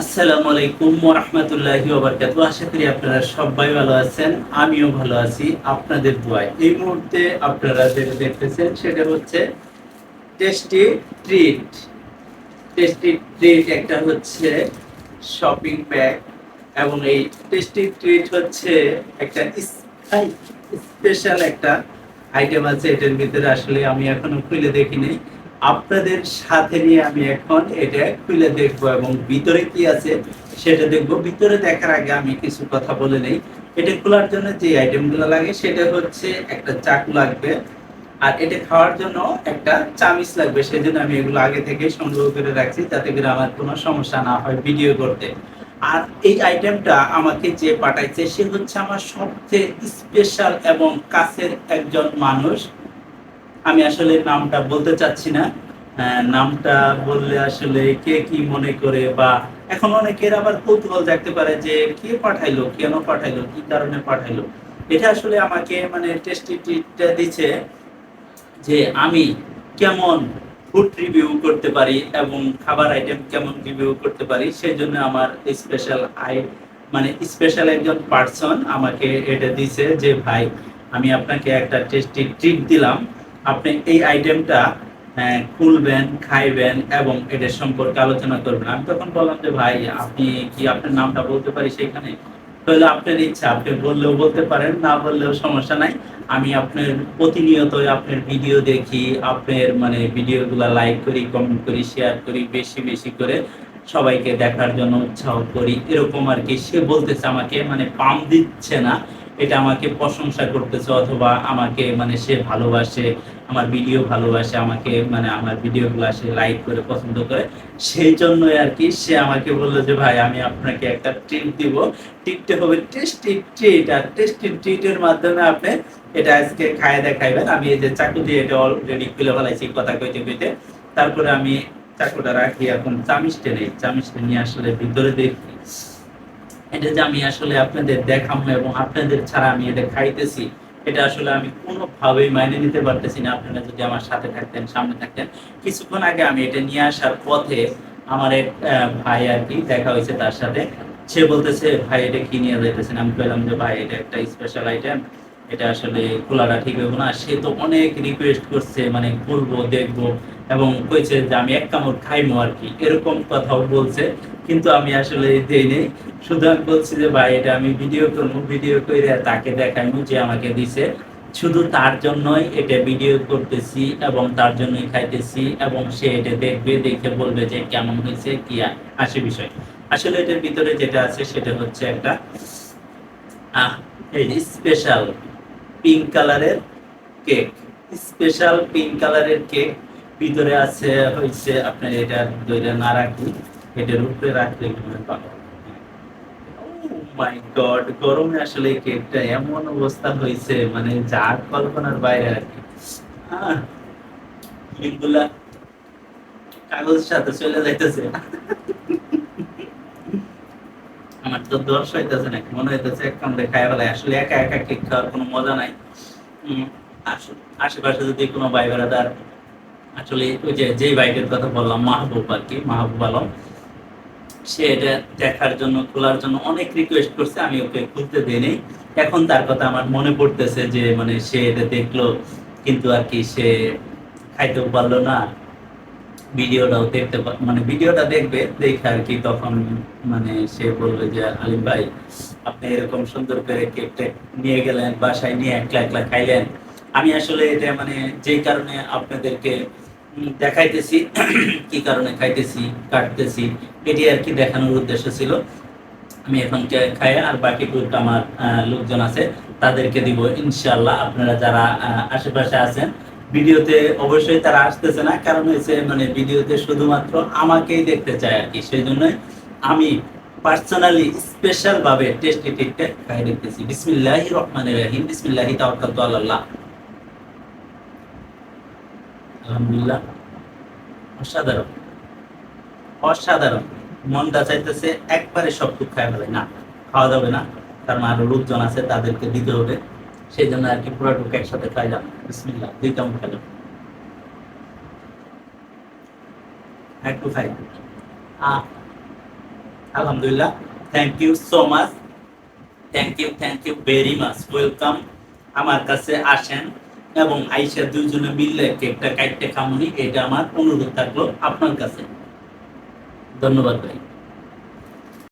আসসালামু আলাইকুম রহমতুল্লাহি ওবরকাতু আশা করি আপনারা সবাই ভালো আছেন, আমিও ভালো আছি। আপনাদের দোয়ায়। এই মুহূর্তে আপনারা যেটা দেখতেছেন, সেটা হচ্ছে টেস্টি ট্রিট টেস্টি ট্রিট একটা হচ্ছে শপিং ব্যাগ এবং এই টেস্টি ট্রিট হচ্ছে একটা স্পেশাল একটা আইটেম আছে, এটার ভিতরে আসলে আমি এখনও খুলে দেখিনি। আপনাদের সাথে নিয়ে আমি এখন এটা খুলে দেখব এবং ভিতরে কি আছে সেটা দেখব। ভিতরে দেখার আগে আমি কিছু কথা বলে নেই। এটা খোলার জন্য যে আইটেমগুলো লাগে, সেটা হচ্ছে একটা চাকু লাগবে। আর এটা খাওয়ার জন্য একটা চামিচ লাগবে। সেজন্য আমি এগুলো আগে থেকে সংগ্রহ করে রাখছি যাতে করে আমার কোনো সমস্যা না হয় ভিডিও করতে। আর এই আইটেমটা আমাকে যে পাঠাইছে, সে হচ্ছে আমার সবচেয়ে স্পেশাল এবং কাছের একজন মানুষ। আমি আসলে নামটা বলতে চাচ্ছি না। আহ, নামটা বললে আসলে কে কি মনে করে বা এখন অনেকের আবার কৌতূহল দেখতে পারে যে কে পাঠাইলো কেন পাঠাইলো কি কারণে পাঠাইলো। এটা আসলে আমাকে মানে টেস্টি ট্রিটটা দিচ্ছে যে আমি কেমন ফুড রিভিউ করতে পারি এবং খাবার আইটেম কেমন রিভিউ করতে পারি সেই জন্য আমার স্পেশাল আই মানে স্পেশাল একজন পার্সন আমাকে এটা দিছে যে ভাই আমি আপনাকে একটা টেস্টি ট্রিট দিলাম। আপনি এই আইটেমটা খুলবেন, খাইবেন এবং এটার সম্পর্কে আলোচনা করবেন। আমি তখন বললাম যে, ভাই, আপনি কি আপনার নামটা বলতে পারি সেখানে? তাহলে আপনার ইচ্ছা, আপনি বললেও বলতে পারেন, না বললেও সমস্যা নাই। আমি আপনার প্রতিনিয়ত আপনার ভিডিও দেখি, আপনার মানে ভিডিওগুলো লাইক করি কমেন্ট করি শেয়ার করি, বেশি বেশি করে সবাইকে দেখার জন্য উৎসাহ করি। এরকম আর কি। সে বলতেছে আমাকে মানে পাম দিচ্ছে না। এটা আমাকে প্রশংসা করতেছে অথবা আমাকে মানে সে ভালোবাসে, আমার ভিডিও ভালোবাসে, আমাকে মানে আমার ভিডিওগুলো সে লাইক করে, পছন্দ করে। সেই জন্যই আর কি সে আমাকে বলল যে, ভাই, আমি আপনাকে একটা ট্রিট দিব। ট্রিটটা হবে টেস্টি ট্রিট আর টেস্টি ট্রিটের মাধ্যমে আপনি এটা আজকে খায় দেখাইবেন। আমি এই যে চাকু দিয়ে এটা অলরেডি খুলে ফেলাইছি, কথা কইতে কইতে। তারপরে আমি চাকুটা রাখি, এখন চামিচটা নেই। চামিচটা নিয়ে আসলে ভিতরে দেখি। এটা যে আমি আসলে আপনাদের দেখাবো এবং আপনাদের ছাড়া আমি এটা খাইতেছি, এটা আসলে আমি কোনোভাবেই মাইনে নিতে পারতেছি না। আপনারা যদি আমার সাথে থাকতেন, সামনে থাকতেন, কিছুক্ষণ আগে আমি এটা নিয়ে আসার পথে আমার এক ভাই আর কি, দেখা হয়েছে তার সাথে। সে বলতেছে, ভাই, এটা কি নিয়ে যাইতেছেন? আমি বললাম যে, ভাই, এটা একটা স্পেশাল আইটেম এটা আসলে খোলাটা ঠিক হবে না। সে তো অনেক রিকোয়েস্ট করছে মানে করব দেখব। এবং কইছে যে আমি এক কামড় খাইমো আর কি। এরকম কথাও বলছে, কিন্তু আমি আসলে দেই নেই। শুধু আমি বলছি যে, ভাই, এটা আমি ভিডিও করব ভিডিও করে তাকে দেখাইমু যে আমাকে দিছে। শুধু তার জন্যই এটা ভিডিও করতেছি এবং তার জন্যই খাইতেছি এবং সে এটা দেখবে, দেখে বলবে যে কেমন হয়েছে কি আসে বিষয়। আসলে এটার ভিতরে যেটা আছে, সেটা হচ্ছে একটা স্পেশাল পিঙ্ক কালারের কেক স্পেশাল পিঙ্ক কালারের কেক ভিতরে আছে হচ্ছে আপনার এটা দইটা না রাখি এটার উপরে রাখলে মাই গড গরমে আসলে কেকটা এমন অবস্থা হয়েছে মানে কল্পনার বাইরে আর কি। সাথে চলে যাইতেছে। আমার তো দর্শ হইতেছে নাকি, মনে হইতেছে এক কামড়ে খাই আসলে একা একা কেক খাওয়ার কোনো মজা নাই। আশেপাশে যদি কোনো ভাই আসলে ওই যে, যেই বাইকের কথা বললাম, মাহবুব আর কি, মাহবুব আলম, সে এটা দেখার জন্য, খোলার জন্য অনেক রিকোয়েস্ট করছে, আমি ওকে খুলতে দিইনি। এখন তার কথা আমার মনে পড়তেছে যে মানে সে এটা দেখল, কিন্তু আর কি সে খাইতেও পারল না। ভিডিওটাও দেখতে মানে ভিডিওটা দেখবে, দেখে আর কি তখন মানে সে বলবে যে, আলিম ভাই, আপনি এরকম সুন্দর করে কেকটা নিয়ে গেলেন, বাসায় নিয়ে একলা একলা খাইলেন আমি আসলে এটা মানে যেই কারণে আপনাদেরকে দেখাইতেছি, কি কারণে খাইতেছি, কাটতেছি, এটি আর কি দেখানোর উদ্দেশ্য ছিল। আমি এখন খাই আর বাকি টুকটা আমার লোকজন আছে, তাদেরকে দিব। ইনশাল্লাহ আপনারা যারা আশেপাশে আছেন, ভিডিওতে অবশ্যই তারা আসতেছে না, কারণ হচ্ছে মানে ভিডিওতে শুধুমাত্র আমাকেই দেখতে চায় আর কি। সেই জন্যই আমি পার্সোনালি স্পেশাল ভাবে টেস্টি টিকটা খাই দেখতেছি বিসমিল্লাহি রহমানির রহিম। বিসমিল্লাহি তাওয়াক্কালতু আলাল্লাহ। আলহামদুলিল্লাহ। অসাধারণ। অসাধারণ। মনটা চাইতেছে একবারে ফেলে। না, খাওয়া যাবে না। কারণ আরও লোকজন আছে, তাদেরকে দিতে হবে। সেই জন্য আর কি পুরোটুকু একসাথে খাইলাম। একটু খাই আলহামদুলিল্লাহ। Thank you so much thank you thank you very much welcome আমার কাছে আসেন। এবং আইসা দুইজনে মিললে কেকটা কাটতে খামুনি, এটা আমার অনুরোধ থাকল আপনার কাছে। ধন্যবাদ ভাই।